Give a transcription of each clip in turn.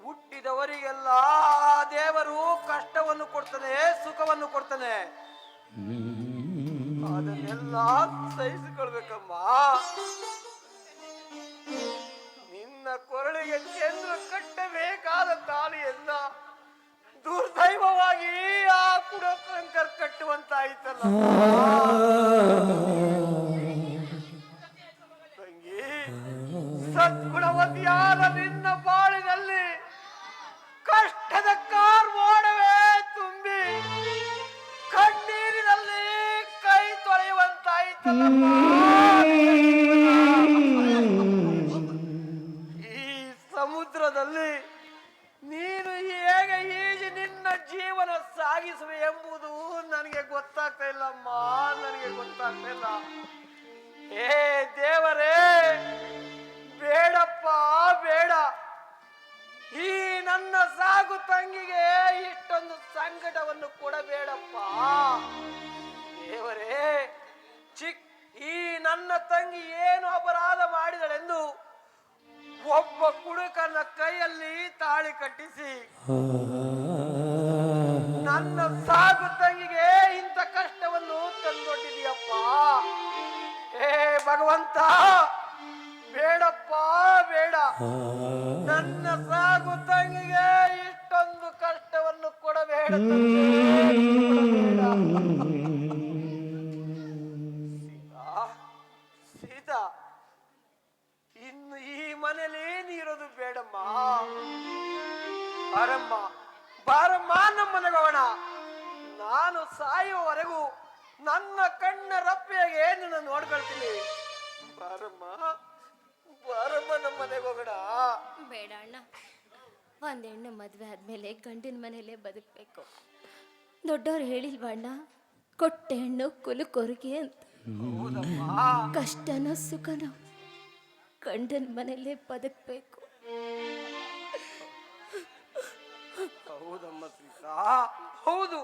ಹುಟ್ಟಿದವರಿಗೆಲ್ಲ ದೇವರು ಕಷ್ಟವನ್ನು ಕೊಡ್ತಾನೆ ಸುಖವನ್ನು ಕೊಡ್ತಾನೆ. ಅದನ್ನೆಲ್ಲ ಸಹಿಸಿಕೊಳ್ಬೇಕಮ್ಮ. ನಿನ್ನ ಕೊರಳಿಗೆ ಚಂದ್ರ ಕಟ್ಟಬೇಕಾದ ತಾಳಿಯನ್ನ ದುರ್ದೈವವಾಗಿ ಆ ಕುಡಕಂಕರ್ ಕಟ್ಟುವಂತಾಯ್ತಲ್ಲ. ತಂಗಿ ಸದ್ಗುಣವತಿಯಾದ ನಿನ್ನ ಬಾಳಿನಲ್ಲಿ ಕಷ್ಟದ ಕಾರ್ಮೋಡವೇ ತುಂಬಿ ಕಣ್ಣೀರಿನಲ್ಲಿ ಕೈ ತೊಳೆಯುವಂತಾಯಿತಲ್ಲಮ್ಮ. ಸಾಗಿಸುವೆ ಎಂಬುದು ನನಗೆ ಗೊತ್ತಾಗ್ತಾ ಇಲ್ಲಮ್ಮ ನನಗೆ ಗೊತ್ತಾಗ್ತಾ ಇಲ್ಲ. ಏ ದೇವರೇ, ಬೇಡಪ್ಪ, ಬೇಡ. ಈ ನನ್ನ ಸಾಗು ತಂಗಿಗೆ ಇಷ್ಟೊಂದು ಸಂಕಟವನ್ನು ಕೊಡಬೇಡಪ್ಪ. ದೇವರೇ, ಚಿಕ್, ಈ ನನ್ನ ತಂಗಿ ಏನು ಅಪರಾಧ ಮಾಡಿದಳೆಂದು ಒಬ್ಬ ಕುಡುಕನ ಕೈಯಲ್ಲಿ ತಾಳಿ ಕಟ್ಟಿಸಿ. ಸೀತಾ ಇನ್ನು ಈ ಮನೇಲಿ ನೀರೋದು ಬೇಡಮ್ಮ ಬಾರಮ್ಮ ಬಾರಮ್ಮ ನಮ್ಮನೆಗೆ ನಾನು ಸಾಯುವವರೆಗೂ ನನ್ನ ಕಣ್ಣ ರಪ್ಪೆಗೆ ನಿನ್ನ ನೋಡ್ಕೊಳ್ತೀನಿ ಬಾರಮ್ಮ ಬಾರಮ್ಮ ನಮ್ಮನೆಗೆ ಹೋಗೋಣ. ಬೇಡ ಅಣ್ಣ. ಒಂದ್ ಹೆಣ್ಣು ಮದ್ವೆ ಆದ್ಮೇಲೆ ಗಂಡಿನ ಮನೇಲೆ ಬದುಕಬೇಕು. ದೊಡ್ಡವ್ರು ಹೇಳಿಲ್ವಣ್ಣ ಕೊಟ್ಟ ಕುಲು ಕೊರಗೆ ಅಂತ. ಕಷ್ಟನೋ ಸುಖನೋ ಗಂಡನ ಮನೆಯಲ್ಲೇ ಬದುಕಬೇಕು. ಹೌದಮ್ಮ ಹೌದು.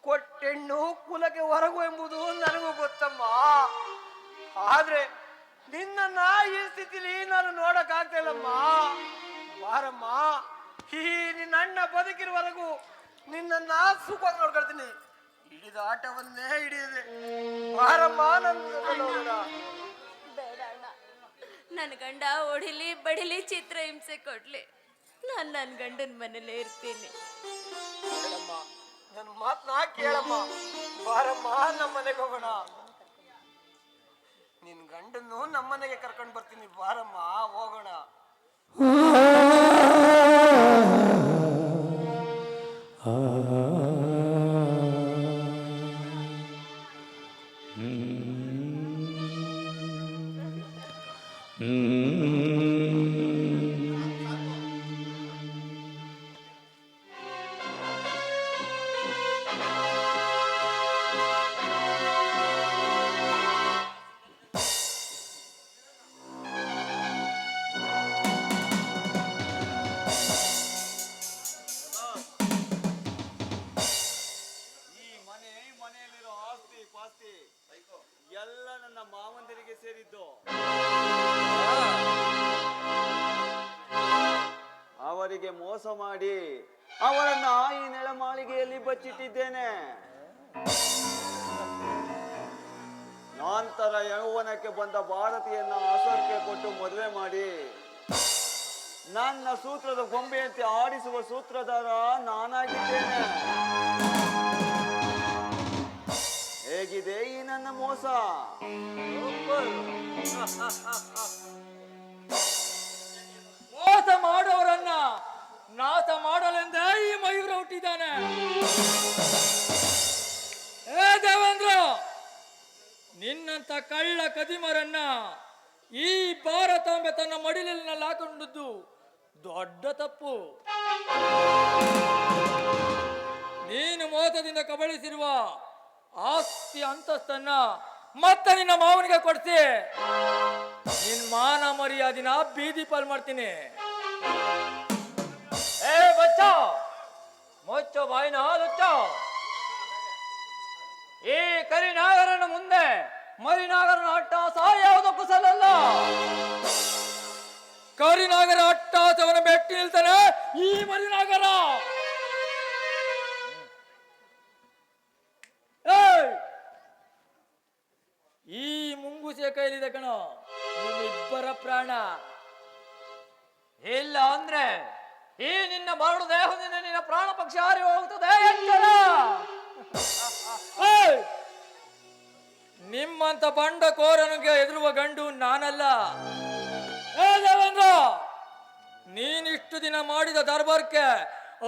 ಕೊಟ್ಟೆಣ್ಣು ಕುಲಕ್ಕೆ ಹೊರಗು ಎಂಬುದು ನನಗೂ ಗೊತ್ತಮ್ಮ. ಆದ್ರೆ ನಿನ್ನ ಈ ಸ್ಥಿತಿಲಿ ನಾನು ನೋಡಕ್ ಆಗ್ತಾ ಹೀ ಈ ನಿನ್ನ ಅಣ್ಣ ಬದುಕಿರುವವರೆಗೂ ನಿನ್ನ ಸೂಪರ್ ನೋಡ್ಕೊಳ್ತೀನಿ. ಹಿಡಿದ ಆಟವನ್ನೇ ಹಿಡಿಯದೆ. ಬಾರಮ್ಮ ನನ್ನ ಬೇಡ ಅಣ್ಣ. ನನ್ನ ಗಂಡ ಹೊಡಿಲಿ ಬಡಿಲಿ ಚಿತ್ರ ಹಿಂಸೆ ಕೊಡ್ಲಿ. ನಾನು ನನ್ನ ಗಂಡನ ಮನೇಲೇ ಇರ್ತೀನಿ. ನನ್ನ ಮಾತನ್ನ ಕೇಳಮ್ಮ. ಬಾರಮ್ಮ ನಮ್ಮನೆಗೆ ಹೋಗೋಣ. ನಿನ್ ಗಂಡನ್ನು ನಮ್ಮನೆಗೆ ಕರ್ಕೊಂಡು ಬರ್ತೀನಿ. ಬಾರಮ್ಮ ಹೋಗೋಣ. ಈ ಸೇರಿದ್ದು. ಅವರಿಗೆ ಮೋಸ ಮಾಡಿ ಅವರನ್ನ ಈ ನೆಲಮಾಳಿಗೆಯಲ್ಲಿ ಬಚ್ಚಿಟ್ಟಿದ್ದೇನೆ. ನಂತರ ಯೌವನಕ್ಕೆ ಬಂದ ಭಾರತಿಯನ್ನ ಅಸೋರ್ಗೆ ಕೊಟ್ಟು ಮದುವೆ ಮಾಡಿ. ನನ್ನ ಸೂತ್ರದ ಗೊಂಬೆಯಂತೆ ಆಡಿಸುವ ಸೂತ್ರಧಾರ ನಾನಾಗಿದ್ದೇನೆ. ಹೇಗಿದೆ ಈ ನನ್ನ ಮೋಸ? ಮೋಸ ಮಾಡೋರನ್ನ ನಾಶ ಮಾಡಲೆಂದೇ ಈ ಮಯೂರ ಹುಟ್ಟಿದ್ದಾನೆ. ಏ ದೇವೇಂದ್ರ, ನಿನ್ನಂತ ಕಳ್ಳ ಕದಿಮರನ್ನ ಈ ಭಾರತಾಂಬೆ ತನ್ನ ಮಡಿಲಿನಲ್ಲಿ ಹಾಕೊಂಡದ್ದು ದೊಡ್ಡ ತಪ್ಪು. ನೀನು ಮೋಸದಿಂದ ಕಬಳಿಸಿರುವ ಆಸ್ತಿ ಅಂತಸ್ತನ್ನ ಮತ್ತೆ ನಿನ್ನ ಮಾವನಿಗೆ ಕೊಡ್ತಿ. ನಿನ್ ಮಾನ ಮರ್ಯಾದಿನ ಬೀದಿ ಪಾಲ್ ಮಾಡ್ತೀನಿ. ಏ, ಬಚ್ಚೋ! ಮೊಚ್ಚ ಬಾಯಿನ ಲುಚ್ಚೋ ಈ ಕರಿನಾಗರನ ಮುಂದೆ ಮರಿನಾಗರನ ಅಟ್ಟಾಸ ಯಾವುದಕ್ಕೂ ಸಲ್ಲಲ್ಲ ಕರಿನಾಗರ ಅಟ್ಟಾಸವನ ಬೆಟ್ಟಿ ನಿಲ್ತಾನೆ ಈ ಮರಿನಾಗರ ನಿಮ್ಮಂತ ಬಂಡ ಕೋರನಿಗೆ ಎದುರುವ ಗಂಡು ನಾನಲ್ಲ. ನೀನಿಷ್ಟು ದಿನ ಮಾಡಿದ ದರ್ಬಾರ್ಕ್ಕೆ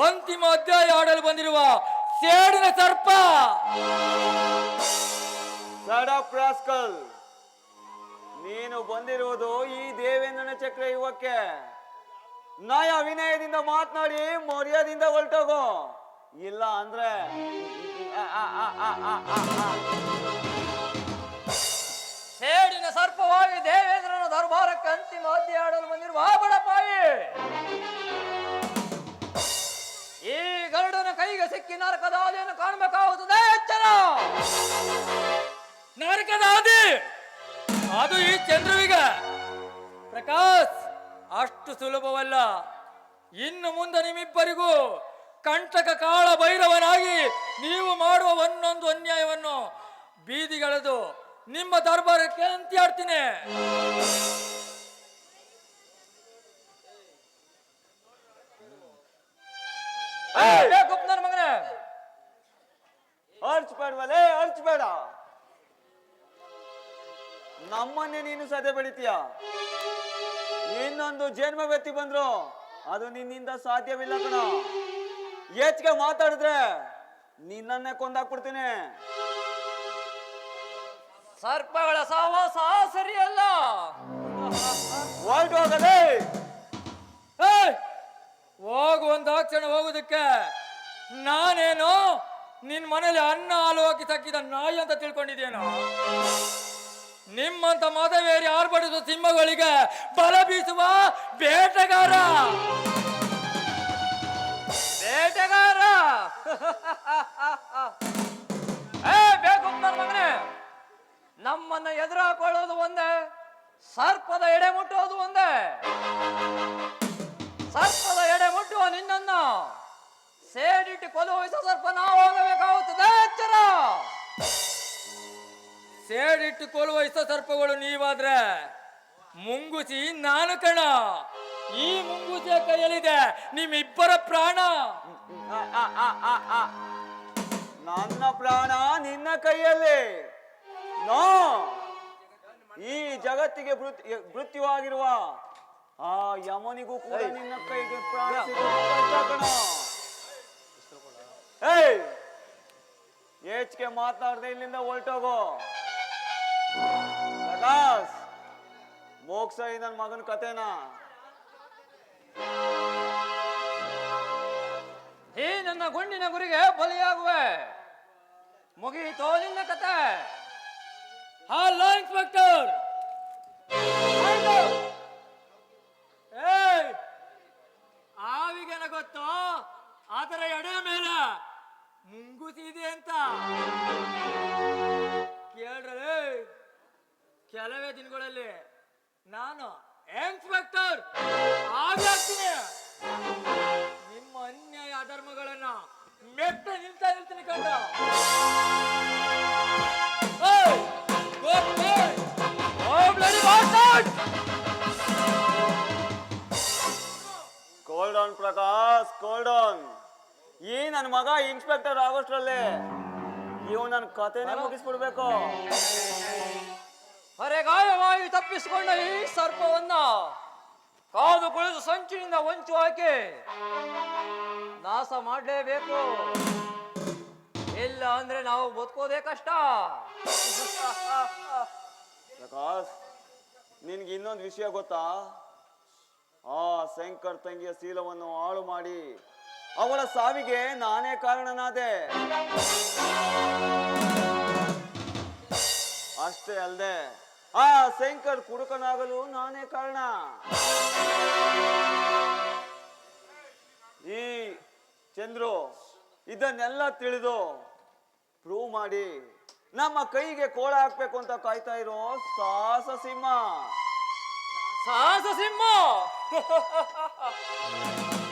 ಅಂತಿಮ ಅಧ್ಯಾಯ ಆಡಲು ಬಂದಿರುವ ಸೇಡಿನ ಸರ್ಪ. ರಾಸ್ಕಲ್ ನೀನು ಬಂದಿರುವುದು ಈ ದೇವೇಂದ್ರನ ಚಕ್ರ ಯುವಕ್ಕೆ ನಯ ವಿನಯದಿಂದ ಮಾತನಾಡಿ, ಮರ್ಯಾದಿಂದ ಹೊರಟೋಗು. ಇಲ್ಲ ಅಂದ್ರೆ ಸರ್ಪವಾಗಿ ದೇವೇಂದ್ರನ ದರ್ಬಾರಕ್ಕೆ ಅಂತಿಮ ಆಡಲು ಬಂದಿರುವ ಬಡಪಾಯಿ. ಈ ಗರುಡನ ಕೈಗೆ ಸಿಕ್ಕಿ ನರಕದ ಕಾಣಬೇಕಾಗುತ್ತದೆ ಎಚ್ಚರ ನರಕದ ಅದು ಈ ಚಂದ್ರವಿಗ. ಪ್ರಕಾಶ್, ಅಷ್ಟು ಸುಲಭವಲ್ಲ. ಇನ್ನು ಮುಂದೆ ನಿಮ್ಮಿಬ್ಬರಿಗೂ ಕಂಟಕ ಕಾಳ ಭೈರವನಾಗಿ ನೀವು ಮಾಡುವ ಒಂದೊಂದು ಅನ್ಯಾಯವನ್ನು ಬೀದಿಗೆಳೆದು ನಿಮ್ಮ ದರ್ಬಾರಕ್ಕೆ ಅಂತ್ಯಾಡ್ತೀನಿ. ಹೇಳ್ತೀನಿ ಮಗನೇ. ಅರ್ಚ್ಬೇಡ್ವಲೇ ಅರ್ಚ್ಬೇಡ ನಮ್ಮನ್ನೇ ನೀನು ಸದೆ ಬೆಳಿತೀಯ? ಇನ್ನೊಂದು ಜನ್ಮ ವ್ಯಕ್ತಿ ಬಂದ್ರು ಅದು ನಿನ್ನಿಂದ ಸಾಧ್ಯವಿಲ್ಲ ಕಣ. ಹೆಚ್ಚಿಗೆ ಮಾತಾಡಿದ್ರೆ ನಿನ್ನನ್ನೇ ಕೊಂದಾಕ್ಬಿಡ್ತೀನಿ. ಸರ್ಪಗಳ ಸಹವಾಸ ಸರಿಯಲ್ಲ ಹೋಗದೆ ಹೋಗಲೇ. ಕ್ಷಣ ಹೋಗುದಕ್ಕೆ. ನಾನೇನು ನಿನ್ ಮನೇಲಿ ಅನ್ನ ಹಾಲು ಹಾಕಿ ತಕ್ಕಿದ ನಾಯಿ ಅಂತ ತಿಳ್ಕೊಂಡಿದ್ದೇನು ನಿಮ್ಮಂತ ಮದವೇರಿ ಆರ್ಭಟಿಸುವ ಸಿಂಹಗಳಿಗೆ ಬಲ ಬೀಸುವ ಬೇಟೆಗಾರ. ಬೇಟೆಗಾರ. ಏ ಬೇಕು ನನ್ನ ಮಗನೇ. ನಮ್ಮನ್ನ ಎದುರಾಕೊಳ್ಳೋದು ಒಂದೇ, ಸರ್ಪದ ಎಡೆ ಮುಟ್ಟೋದು ಒಂದೇ. ಸರ್ಪದ ಎಡೆ ಮುಟ್ಟುವ ನಿನ್ನನ್ನು ಸೇಡಿಟ್ಟು ಕೊಲುವಿಸ ಸರ್ಪ ನಾವು ಹೋಗಬೇಕಾಗುತ್ತದೆ ಎಚ್ಚರ ಸೇಡಿಟ್ಟು ಕೊಲುವಹಿಸ ಸರ್ಪಗಳು ನೀವಾದ್ರೆ ಮುಂಗುಸಿ ನಾನು ಕಣ. ಈ ಮುಂಗುಸಿಯ ಕೈಯಲ್ಲಿದೆ ನಿಮ್ಮಿಬ್ಬರ ಪ್ರಾಣ. ನನ್ನ ಪ್ರಾಣ ನಿನ್ನ ಕೈಯಲ್ಲಿ. ನೋ. ಈ ಜಗತ್ತಿಗೆ ವೃತ್ತಿವಾಗಿರುವ ಮೃತ್ಯುವಾಗಿರುವ ಆ ಯಮನಿಗೂ ಕೂಡ ನಿನ್ನ ಕೈಗೆ ಪ್ರಾಣ. ಏಯ್. ಹೆಚ್ಚಿಗೆ ಮಾತನಾಡದೆ ಇಲ್ಲಿಂದ ಹೊರಟೋಗೋ. ಪ್ರಕಾಶ್ ಮೋಕ್ಷ ಈ ನನ್ನ ಮಗನ ಕತೆನ ಈ ನನ್ನ ಗುಂಡಿನ ಗುರಿಗೆ ಬಲಿಯಾಗುವೆ. ಮುಗಿ ನಿನ್ನ ಕತೆ. ಹಲೋ ಇನ್ಸ್ಪೆಕ್ಟರ್ ಏಯ್ ಆವಿಗೆನ ಗೊತ್ತು? ಆತರ ಎಡೆ ಮೇಲೆ ಮುಂಗುಸಿದೆ ಅಂತ. ಕೇಳ್ರಲೇ ಕೆಲವೇ ದಿನಗಳಲ್ಲಿ ನಾನು ಇನ್ಸ್ಪೆಕ್ಟರ್ ಆಗ್ತೀನಿ. ನಿಮ್ಮ ಅನ್ಯಾಯ ಅಧರ್ಮಗಳನ್ನ ಮೆಟ್ಟ ನಿಲ್ತಾ ನಿಲ್ತೀನಿ ಕಂಡ ನನ್ನ ಮಗ ಇನ್ಸ್ಪೆಕ್ಟರ್ ಆಗೋಷ್ಟ್ರಲ್ಲಿ. ಇವ್ ನನ್ನ ಕತೆನೇ ಮುಗಿಸ್ಬಿಡ್ಬೇಕು. ಹೊರೆಗಾಯವಾಗಿ ತಪ್ಪಿಸಿಕೊಂಡ ಈ ಸರ್ಪವನ್ನ ಕಾದು ಕುಳಿದು ಸಂಚಿನಿಂದ ಹೊಂಚು ಹಾಕಿ ನಾಶ ಮಾಡಲೇಬೇಕು. ಇಲ್ಲ ಅಂದ್ರೆ ನಾವು ಬದುಕೋದೇ ಕಷ್ಟ. ಪ್ರಕಾಶ್ ನಿನ್ಗೆ ಇನ್ನೊಂದು ವಿಷಯ ಗೊತ್ತಾ? ಆ ಶಂಕರ್ ತಂಗಿಯ ಶೀಲವನ್ನು ಹಾಳು ಮಾಡಿ ಅವಳ ಸಾವಿಗೆ ನಾನೇ ಕಾರಣನಾದೆ. ಅಷ್ಟೇ ಅಲ್ಲದೆ ಆ ಶಂಕರ್ ಕುಡುಕನಾಗಲು ನಾನೇ ಕಾರಣ. ಈ ಚಂದ್ರು, ಇದನ್ನೆಲ್ಲ ತಿಳಿದು ಪ್ರೂವ್ ಮಾಡಿ ನಮ್ಮ ಕೈಗೆ ಕೋಳ ಹಾಕ್ಬೇಕು ಅಂತ ಕಾಯ್ತಾ ಇರೋ ಸಾಹಸ ಸಿಂಹ. ಸಾಹಸ ಸಿಂಹ!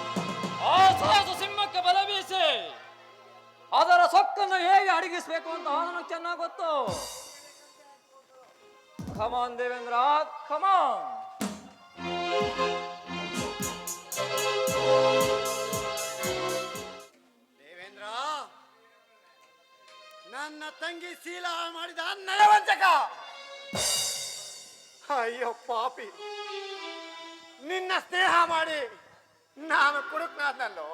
ಆ ಸಾಹಸ ಸಿಂಹಕ್ಕೆ ಬಲ ಬೀಸಿ ಅದರ ಸೊಕ್ಕನ್ನು ಹೇಗೆ ಅಡಗಿಸ್ಬೇಕು ಅಂತ ನನಗೆ ಚೆನ್ನಾಗಿ ಗೊತ್ತು. ಕಮಾನ್ ದೇವೇಂದ್ರ ಕಮಾನ್ ದೇವೇಂದ್ರ ನನ್ನ ತಂಗಿ ಶೀಲ ಮಾಡಿದ ನಯವಂಚಕ ಅಯ್ಯೋ ಪಾಪಿ, ನಿನ್ನ ಸ್ನೇಹ ಮಾಡಿ. ನಾನು ಕುಡುಕ್ನಾದ್ನಲ್ಲೋ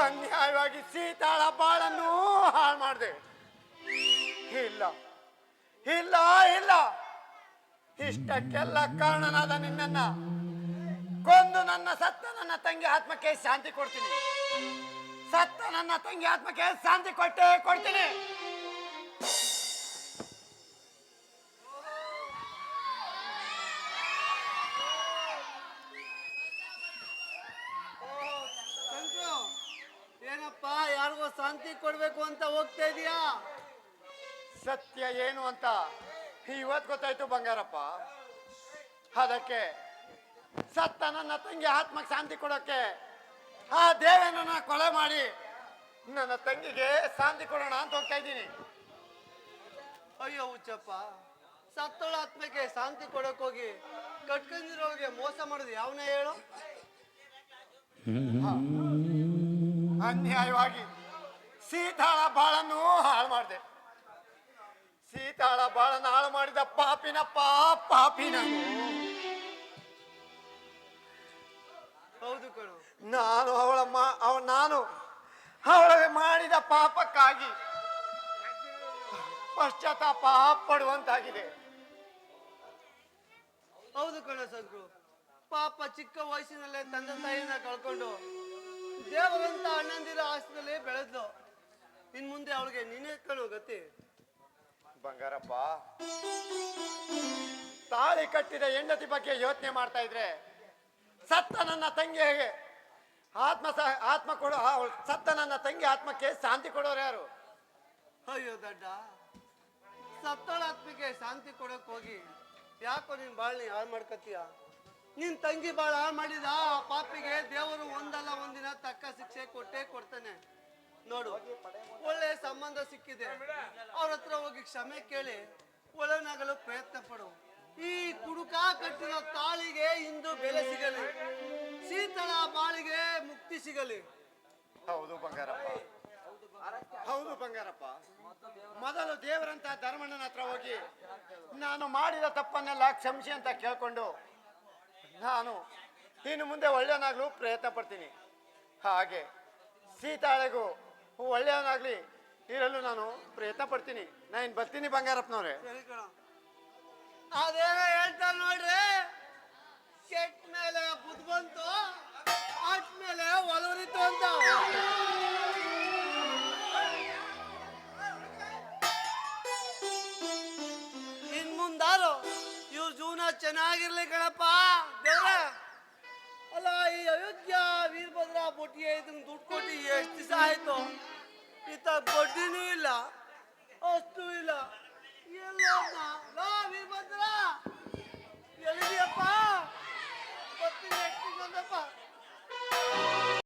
ಅನ್ಯಾಯವಾಗಿ ಸೀತಾಳ ಬಾಳನ್ನು ಹಾಳು ಮಾಡಿದೆ. ಇಲ್ಲ ಇಲ್ಲ ಇಲ್ಲ. ಇಷ್ಟಕ್ಕೆಲ್ಲ ಕಾರಣನಾದ ನಿನ್ನನ್ನ ಕೊಂದು ನನ್ನ ಸತ್ತ ನನ್ನ ತಂಗಿ ಆತ್ಮಕ್ಕೆ ಶಾಂತಿ ಕೊಡ್ತೀನಿ. ಸತ್ತ ನನ್ನ ತಂಗಿ ಆತ್ಮಕ್ಕೆ ಶಾಂತಿ ಕೊಟ್ಟೆ ಕೊಡ್ತೀನಿ. ಕೊಡ್ಬೇಕು ಅಂತ ಹೋಗ್ತಾ ಇದೀಯಾ? ಸತ್ಯ ಏನು ಅಂತ ಇವತ್ತು ಗೊತ್ತಾಯ್ತು ಬಂಗಾರಪ್ಪ. ಅದಕ್ಕೆ ಸತ್ತ ನನ್ನ ತಂಗಿ ಆತ್ಮಕ್ಕೆ ಶಾಂತಿ ಕೊಡೋಕೆ ಆ ದೇವೇಂದ್ರನ ಕೊಲೆ ಮಾಡಿ ನನ್ನ ತಂಗಿಗೆ ಶಾಂತಿ ಕೊಡೋಣ ಅಂತ ಹೋಗ್ತಾ ಇದ್ದೀನಿ. ಅಯ್ಯೋ ಹುಚ್ಚಪ್ಪ ಸತ್ತೋಳ ಆತ್ಮಕ್ಕೆ ಶಾಂತಿ ಕೊಡಕ್ ಹೋಗಿ ಕಟ್ಕೊಂಡಿರೋರಿಗೆ ಮೋಸ ಮಾಡುದು ಯಾವನೇ ಹೇಳು? ಅನ್ಯಾಯವಾಗಿ ಸೀತಾಳ ಬಾಳನ್ನು ಹಾಳು ಮಾಡಿದೆ. ಸೀತಾಳ ಬಾಳನ್ನು ಹಾಳು ಮಾಡಿದ ಪಾಪಿನಪ್ಪ ಪಾಪಿನ. ಹೌದು ಕಣು. ನಾನು ಅವಳ ಮಾ ಅವ ನಾನು ಅವಳಿಗೆ ಮಾಡಿದ ಪಾಪಕ್ಕಾಗಿ ಪಶ್ಚಾತ್ತಾಪ ಪಡುವಂತಾಗಿದೆ. ಹೌದು ಕಣ ಸದ್ಗುರು ಪಾಪ ಚಿಕ್ಕ ವಯಸ್ಸಿನಲ್ಲೇ ತಂದೆ ತಾಯಿನ ಕಳ್ಕೊಂಡು ದೇವರಂತ ಅಣ್ಣಂದಿರ ಆಸ್ತಿನಲ್ಲಿ ಬೆಳೆದ್ಲು. ಇನ್ ಮುಂದೆ ಅವಳಿಗೆ ನೀನೇ ಕಣು ಗತಿ. ಬಂಗಾರಪ್ಪ ತಾಳಿ ಕಟ್ಟಿದ ಹೆಂಡತಿ ಬಗ್ಗೆ ಯೋಚನೆ ಮಾಡ್ತಾ ಇದ್ರೆ ಸತ್ತ ನನ್ನ ತಂಗಿಗೆ ಆತ್ಮ ಸಹ ಆತ್ಮ ಕೊಡೋ ಸತ್ತ ನನ್ನ ತಂಗಿ ಆತ್ಮಕ್ಕೆ ಶಾಂತಿ ಕೊಡೋರು ಯಾರು? ಅಯ್ಯೋ ದಡ್ಡ ಸತ್ತಳ ಆತ್ಮಕ್ಕೆ ಶಾಂತಿ ಕೊಡಕ್ ಹೋಗಿ ಯಾಕೋ ನೀನ್ ಬಾಳ್ನಿ ಹಾಳು ಮಾಡ್ಕತ್ತೀಯ? ನಿನ್ ತಂಗಿ ಬಾಳ ಹಾಳು ಮಾಡಿದ ಆ ಪಾಪಿಗೆ ದೇವರು ಒಂದಲ್ಲ ಒಂದಿನ ತಕ್ಕ ಶಿಕ್ಷೆ ಕೊಟ್ಟೇ ಕೊಡ್ತಾನೆ. ನೋಡು ಒಳ್ಳೆ ಸಂಬಂಧ ಸಿಕ್ಕಿದೆ. ಅವ್ರ ಹತ್ರ ಹೋಗಿ ಕ್ಷಮೆ ಕೇಳಿ ಒಳನಾಗಲು ಪ್ರಯತ್ನ ಪಡು. ಈ ಕುಡುಕ ಕಟ್ಟಿನ ತಾಳಿಗೆ ಇಂದು ಬೆಲೆ ಸಿಗಲಿ. ಶೀತಳ ಬಾಳಿಗೆ ಮುಕ್ತಿ ಸಿಗಲಿ. ಹೌದು ಬಂಗಾರಪ್ಪ. ಹೌದು ಬಂಗಾರಪ್ಪ. ಮೊದಲು ದೇವರಂತ ಧರ್ಮಣ್ಣನ ಹತ್ರ ಹೋಗಿ ನಾನು ಮಾಡಿದ ತಪ್ಪನ್ನೆಲ್ಲ ಕ್ಷಮಿಸಿ ಅಂತ ಕೇಳ್ಕೊಂಡು ನಾನು ಇನ್ನು ಮುಂದೆ ಒಳ್ಳೆಯನಾಗಲು ಪ್ರಯತ್ನ ಪಡ್ತೀನಿ. ಹಾಗೆ ಸೀತಾಳೆಗೂ ಒಳ್ಳೆಯವನಾಗ್ಲಿ ಇರಲು ನಾನು ಪ್ರಯತ್ನ ಪಡ್ತೀನಿ. ನಾನು ಬರ್ತೀನಿ ಬಂಗಾರಪ್ಪನವ್ರೆ. ಅದೇನೋ ಹೇಳ್ತಾರೆ ನೋಡ್ರಿ? ಕೆಟ್ಟ ಮೇಲೆ ಬುದ್ಧ ಬಂತು ಆಟ ಮೇಲೆ ಒಲವರಿತು ಅಂತ. ಇನ್ ಮುಂದಾರು ಇವ್ರ ಜೀವನ ಚೆನ್ನಾಗಿರ್ಲಿ ಕಣಪ್ಪ. ದೇವ್ರೆ. ಈ ಅಯೋಧ್ಯ ವೀರಭದ್ರ ಬೊಟ್ಟಿಗೆ ಇದನ್ನ ದುಡ್ಡು ಕೊಟ್ಟು ಎಷ್ಟು ದಿವಸ ಆಯ್ತು? ಈತ ಬಡ್ಡಿನೂ ಇಲ್ಲ, ಅಷ್ಟು ಇಲ್ಲ. ಎಲ್ಲ ವೀರಭದ್ರ. ಎಲ್ಲಿದೆಯಪ್ಪ ಬರ್ತೀನಿ, ಎಷ್ಟು ಬಂದಪ್ಪ?